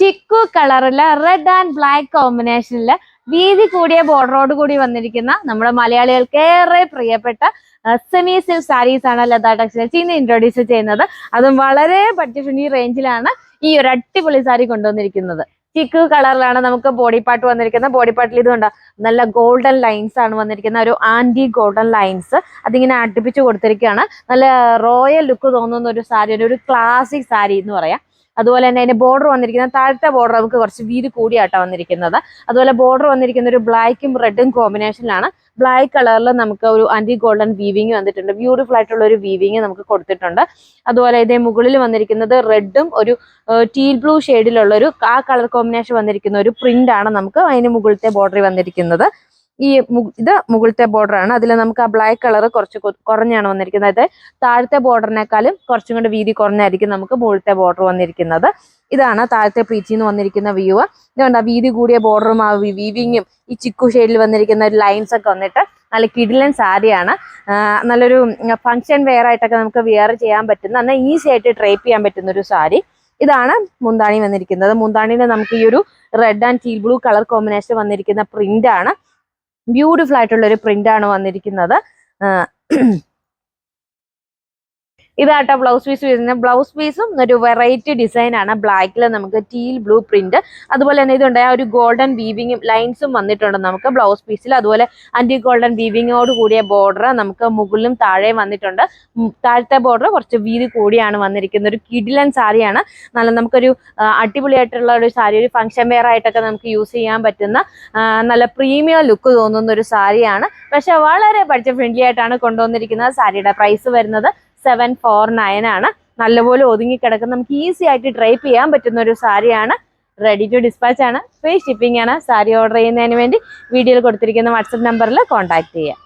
ചിക്കു കളറിൽ red and black കോമ്പിനേഷനിൽ വീതി കൂടിയ ബോർഡറോട് കൂടി വന്നിരിക്കുന്ന നമ്മുടെ മലയാളികൾക്ക് ഏറെ പ്രിയപ്പെട്ട സെമി സിൽക്ക് സാരീസ് ആണ് ലതാ ടെക്സ്റ്റൈൽസ് ഇന്ന് ഇൻട്രൊഡ്യൂസ് ചെയ്യുന്നത്. അതും വളരെ ബഡ്ജറ്റ് റേഞ്ചിലാണ് ഈ ഒരു അടിപൊളി സാരി കൊണ്ടുവന്നിരിക്കുന്നത്. ചിക്ക് കളറിലാണ് നമുക്ക് ബോഡി പാർട്ട് വന്നിരിക്കുന്നത്. ബോഡി പാർട്ടിൽ ഇതുകൊണ്ട് നല്ല ഗോൾഡൻ ലൈൻസ് ആണ് വന്നിരിക്കുന്ന ഒരു ആന്റി ഗോൾഡൻ ലൈൻസ് അതിങ്ങനെ അടുപ്പിച്ച് കൊടുത്തിരിക്കുകയാണ്. നല്ല റോയൽ ലുക്ക് തോന്നുന്ന ഒരു സാരി ഒരു ക്ലാസിക് സാരി എന്ന് പറയാം. അതുപോലെ തന്നെ അതിന്റെ ബോർഡർ വന്നിരിക്കുന്നത് താഴത്തെ ബോർഡർ നമുക്ക് കുറച്ച് വീതി കൂടിയാട്ടോ വന്നിരിക്കുന്നത്. അതുപോലെ ബോർഡർ വന്നിരിക്കുന്ന ഒരു ബ്ലാക്കും റെഡും കോമ്പിനേഷനിലാണ് ബ്ലാക്ക് കളറിൽ നമുക്ക് ഒരു ആന്റി ഗോൾഡൻ വീവിങ് വന്നിട്ടുണ്ട്. ബ്യൂട്ടിഫുൾ ആയിട്ടുള്ള ഒരു വീവിങ് നമുക്ക് കൊടുത്തിട്ടുണ്ട്. അതുപോലെ ഇതേ മുകളിൽ വന്നിരിക്കുന്നത് റെഡും ഒരു ടീൽ ബ്ലൂ ഷെയ്ഡിലുള്ള ഒരു ആ കളർ കോമ്പിനേഷൻ വന്നിരിക്കുന്ന ഒരു പ്രിന്റ് ആണ് നമുക്ക് അതിന് മുകളിലത്തെ ബോർഡറിൽ വന്നിരിക്കുന്നത്. ഈ ഇത് മുകളിലത്തെ ബോർഡർ ആണ്. അതിൽ നമുക്ക് ആ ബ്ലാക്ക് കളർ കുറച്ച് കുറഞ്ഞാണ് വന്നിരിക്കുന്നത്. അതായത് താഴത്തെ ബോർഡറിനേക്കാളും കുറച്ചും കൂടി വീതി കുറഞ്ഞായിരിക്കും നമുക്ക് മുകളിലത്തെ ബോർഡർ വന്നിരിക്കുന്നത്. ഇതാണ് താഴത്തെ പ്ലീറ്റിൽ നിന്ന് വന്നിരിക്കുന്ന വ്യൂ ഇതുകൊണ്ട് ആ വീതി കൂടിയ ബോർഡറും ആ വീവിങ്ങും ഈ ചിക്കു ഷെയ്ഡിൽ വന്നിരിക്കുന്ന ഒരു ലൈൻസ് ഒക്കെ വന്നിട്ട് നല്ല കിടിലൻ സാരിയാണ് നല്ലൊരു ഫങ്ഷൻ വെയർ ആയിട്ടൊക്കെ നമുക്ക് വെയർ ചെയ്യാൻ പറ്റുന്ന എന്നാൽ ഈസി ആയിട്ട് ട്രേപ്പ് ചെയ്യാൻ പറ്റുന്ന ഒരു സാരി ഇതാണ് മുന്താണി വന്നിരിക്കുന്നത്. മുന്താണിയിൽ നമുക്ക് ഈ ഒരു red and teal blue colour combination വന്നിരിക്കുന്ന പ്രിന്റ് ആണ്. ബ്യൂട്ടിഫുൾ ആയിട്ടുള്ള ഒരു പ്രിന്റ് ആണ് വന്നിരിക്കുന്നത് ഇതാട്ടോ ബ്ലൗസ് പീസ് വരുന്നത്. ബ്ലൗസ് പീസും ഒരു വെറൈറ്റി ഡിസൈൻ ആണ്. ബ്ലാക്കിൽ നമുക്ക് ടീൽ ബ്ലൂ പ്രിന്റ് അതുപോലെ തന്നെ ഇതുണ്ട്. ഒരു ഗോൾഡൻ വീവിങ്ങും ലൈൻസും വന്നിട്ടുണ്ട് നമുക്ക് ബ്ലൗസ് പീസിൽ അതുപോലെ ആന്റി ഗോൾഡൻ വീവിങ്ങോട് കൂടിയ ബോർഡർ നമുക്ക് മുകളിലും താഴെയും വന്നിട്ടുണ്ട്. താഴത്തെ ബോർഡർ കുറച്ച് വീതി കൂടിയാണ് വന്നിരിക്കുന്നത്. ഒരു കിഡിലൻ സാരിയാണ്. നല്ല നമുക്കൊരു അടിപൊളിയായിട്ടുള്ള ഒരു സാരി ഒരു ഫംഗ്ഷൻ വെയർ ആയിട്ടൊക്കെ നമുക്ക് യൂസ് ചെയ്യാൻ പറ്റുന്ന നല്ല പ്രീമിയം ലുക്ക് തോന്നുന്ന ഒരു സാരിയാണ്. പക്ഷെ വളരെ ബഡ്ജറ്റ് ഫ്രണ്ട്ലി ആയിട്ടാണ് കൊണ്ടുവന്നിരിക്കുന്നത് സാരിയുടെ പ്രൈസ് വരുന്നത്. സെവൻ ഫോർ നയൻ ആണ്. നല്ലപോലെ ഒതുങ്ങി കിടക്കുന്ന നമുക്ക് ഈസി ആയിട്ട് ഡ്രൈപ്പ് ചെയ്യാൻ പറ്റുന്ന ഒരു സാരിയാണ്. റെഡി ടു ഡിസ്പാച്ച് ആണ്. ഫ്രീ ഷിപ്പിംഗ് ആണ്. സാരി ഓർഡർ ചെയ്യുന്നതിന് വേണ്ടി വീഡിയോയിൽ കൊടുത്തിരിക്കുന്ന വാട്സപ്പ് നമ്പറിൽ കോൺടാക്ട് ചെയ്യാം.